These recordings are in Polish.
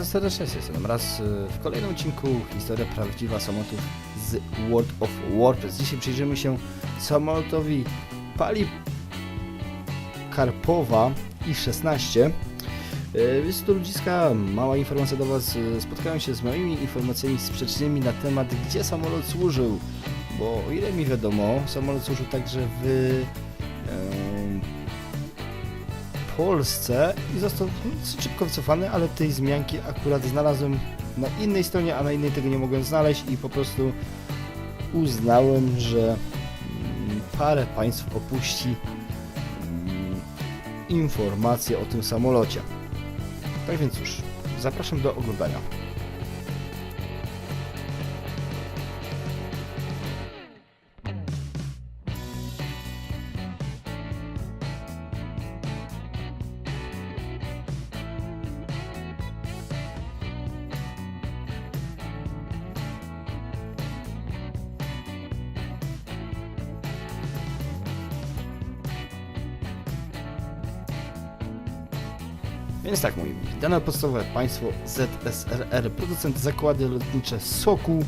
serdecznie, jestem raz y, w kolejnym odcinku Historia prawdziwa samolotów z World of Warcraft. Dzisiaj przyjrzymy się samolotowi Pali Karpowa I-16. Y, Jest to ludziska, mała informacja do Was. Y, Spotkałem się z małymi informacjami sprzecznymi na temat, gdzie samolot służył. Bo o ile mi wiadomo, samolot służył także w Polsce i został no, szybko wycofany, ale tej wzmianki akurat znalazłem na innej stronie, a na innej tego nie mogłem znaleźć i po prostu uznałem, że mm, parę państw opuści mm, informacje o tym samolocie. Tak więc cóż, zapraszam do oglądania. Więc tak mili, dane podstawowe państwo ZSRR, producent zakłady lotnicze Sokół,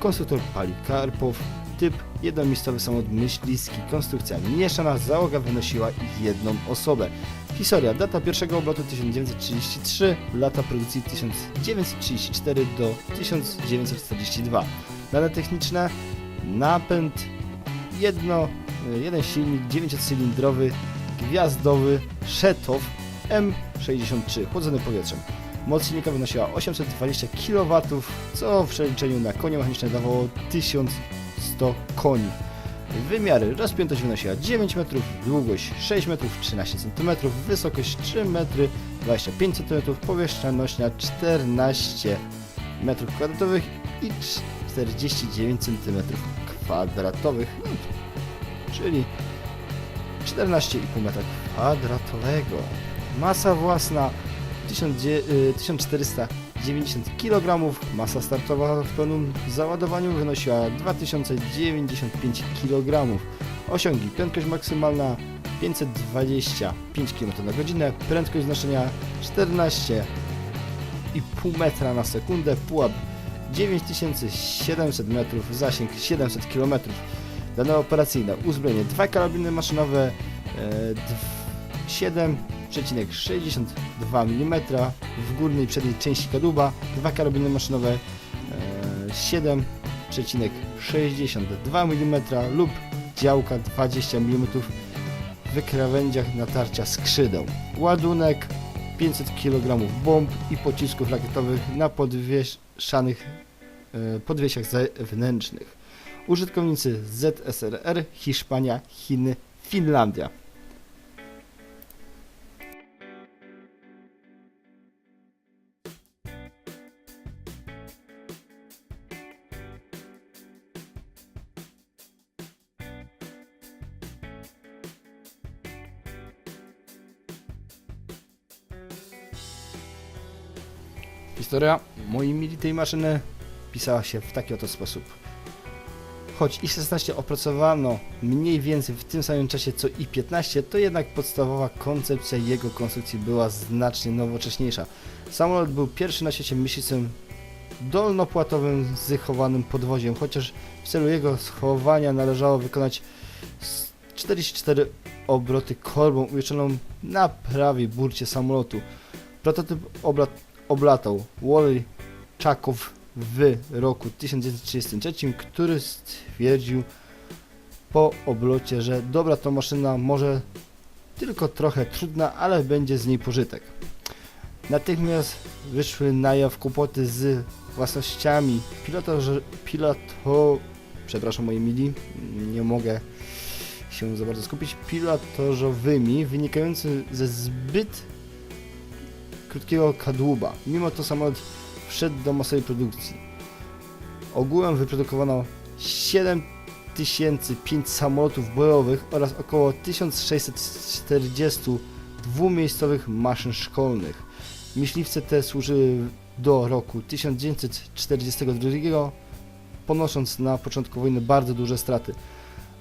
konstruktor Palikarpow, typ jednomiejscowy samolot myśliwski, konstrukcja mieszana, załoga wynosiła jedną osobę. Historia, data pierwszego obrotu 1933, lata produkcji 1934 do 1942. Dane techniczne, napęd, jedno, jeden silnik 900-cylindrowy, gwiazdowy, Szetow M63, chłodzony powietrzem. Moc silnika wynosiła 820 kW, co w przeliczeniu na konie mechaniczne dawało 1100 koni. Wymiary rozpiętość wynosiła 9 metrów, długość 6 metrów 13 cm, wysokość 3 metry 25 cm, powierzchnia nośna 14 metrów kwadratowych i 49 cm kwadratowych, no, czyli 14,5 metra kwadratowego. Masa własna 1000 y, 1490 kg, masa startowa w pełnym załadowaniu wynosiła 2095 kg. Osiągi prędkość maksymalna 525 km na godzinę, prędkość znaczenia 14,5 metra na sekundę, pułap 9700 metrów, zasięg 700 km. Dane operacyjne, uzbrojenie, dwa karabiny maszynowe, e, dw- 7,62 mm w górnej przedniej części kadłuba, dwa karabiny maszynowe e, 7,62 mm lub działka 20 mm w wykrawędziach natarcia skrzydeł. Ładunek 500 kg bomb i pocisków rakietowych na podwieszanych e, podwiesiach zewnętrznych. Użytkownicy ZSRR, Hiszpania, Chiny, Finlandia. Historia mojej tej maszyny pisała się w taki oto sposób. Choć i16 opracowano mniej więcej w tym samym czasie co i15, to jednak podstawowa koncepcja jego konstrukcji była znacznie nowocześniejsza. Samolot był pierwszy na świecie myśliwcem dolnopłatowym z chowanym podwoziem, chociaż w celu jego schowania należało wykonać s- 44 obroty korbą umieszczoną na prawej burcie samolotu. Prototyp oblat, oblatał Wally Czakow w roku 1933, który stwierdził po oblocie, że dobra to maszyna może tylko trochę trudna, ale będzie z niej pożytek. Natychmiast wyszły na jaw kłopoty z własnościami pilota, piloto, przepraszam moi mili, nie mogę się za bardzo skupić, pilotażowymi, wynikający ze zbyt krótkiego kadłuba. Mimo to samolot wszedł do masowej produkcji. Ogółem wyprodukowano 7005 samolotów bojowych oraz około 1640 dwumiejscowych maszyn szkolnych. Myśliwce te służyły do roku 1942, ponosząc na początku wojny bardzo duże straty.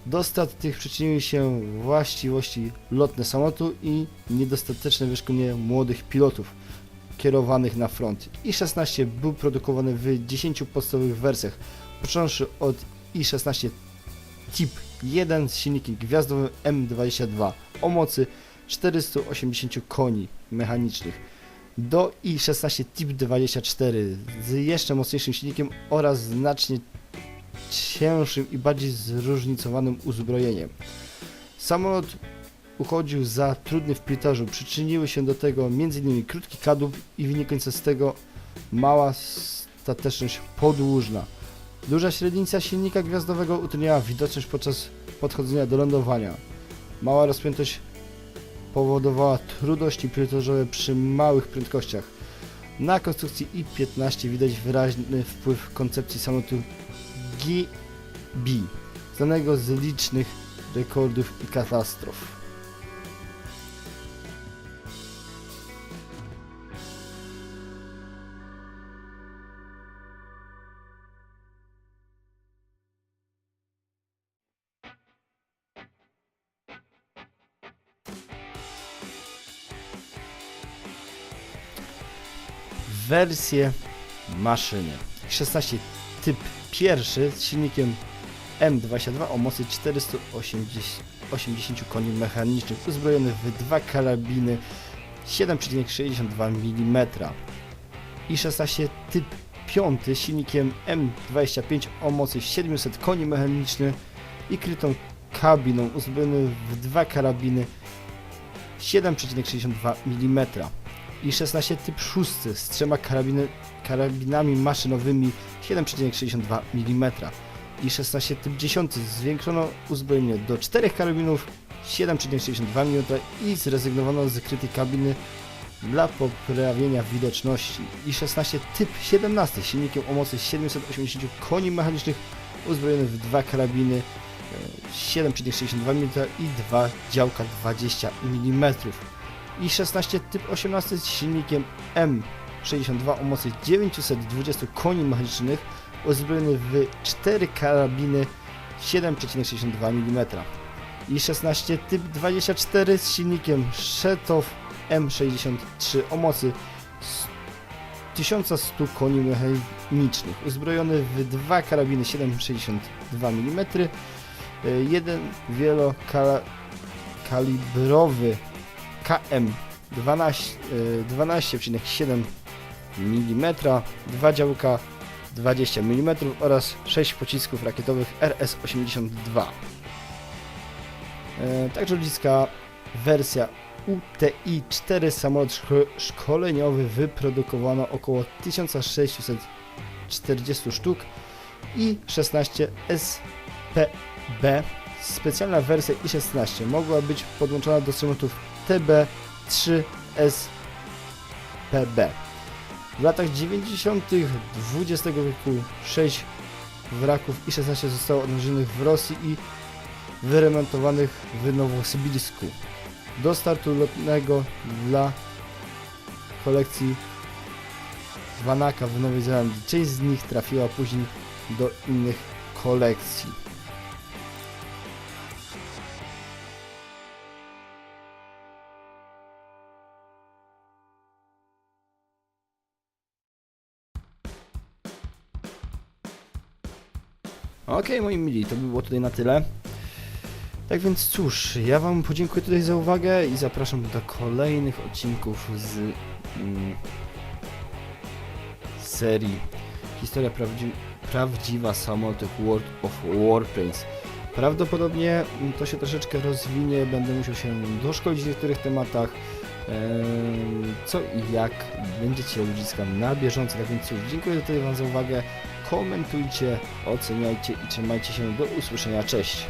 Do strat tych przyczyniły się właściwości lotne samolotu i niedostateczne wyszkolenie młodych pilotów. Kierowanych na front. i16 był produkowany w 10 podstawowych wersjach, począwszy od i16 Tip 1 z silnikiem gwiazdowym M22 o mocy 480 koni mechanicznych do i16 Tip 24 z jeszcze mocniejszym silnikiem oraz znacznie cięższym i bardziej zróżnicowanym uzbrojeniem. Samolot uchodził za trudny w pilotażu. Przyczyniły się do tego m.in. krótki kadłub i wynikająca z tego mała stateczność podłużna. Duża średnica silnika gwiazdowego utrudniała widoczność podczas podchodzenia do lądowania. Mała rozpiętość powodowała trudności pilotażowe przy małych prędkościach. Na konstrukcji I-15 widać wyraźny wpływ koncepcji samolotu GB, znanego z licznych rekordów i katastrof. Wersje maszyny. 16 typ pierwszy z silnikiem M22 o mocy 480 koni mechanicznych, uzbrojony w dwa karabiny 7,62 mm. I 16 typ 5 z silnikiem M25 o mocy 700 koni mechanicznych i krytą kabiną, uzbrojony w dwa karabiny 7,62 mm. I 16 typ 6 z trzema karabiny, karabinami maszynowymi 7,62 mm i 16 typ 10 zwiększono uzbrojenie do 4 karabinów 7,62 mm i zrezygnowano z krytej kabiny dla poprawienia widoczności. I 16 typ 17 z silnikiem o mocy 780 koni mechanicznych uzbrojony w dwa karabiny e, 7,62 mm i dwa działka 20 mm i 16 typ 18 z silnikiem M62 o mocy 920 koni mechanicznych uzbrojony w 4 karabiny 7,62 mm i 16 typ 24 z silnikiem Szetow M63 o mocy 1100 koni mechanicznych. Uzbrojony w dwa karabiny 7,62 mm y, jeden wielokalibrowy KM 12, y, 12,7 mm, dwa działka 20 mm oraz 6 pocisków rakietowych RS-82. E, Także ludzka wersja UTI-4 samolot szko- szkoleniowy wyprodukowano około 1640 sztuk i 16 SPB. Specjalna wersja I-16 mogła być podłączona do samolotów TB-3 SPB. W latach 90. XX wieku 6 wraków I-16 zostało odnalezionych w Rosji i wyremontowanych w Nowosybirsku. Do startu lotnego dla kolekcji Wanaka w Nowej Zelandii. Część z nich trafiła później do innych kolekcji. Okej, moi mili, to by było tutaj na tyle. Tak więc cóż, ja wam podziękuję tutaj za uwagę i zapraszam do kolejnych odcinków z mm, serii Historia prawdzi prawdziwa samolotów World of Warplanes. Prawdopodobnie to się troszeczkę rozwinie, będę musiał się doszkolić w niektórych tematach. Em, Co i jak będziecie ludziska na bieżąco. Tak więc cóż, dziękuję tutaj wam za uwagę. Komentujcie, oceniajcie i trzymajcie się. Do usłyszenia. Cześć!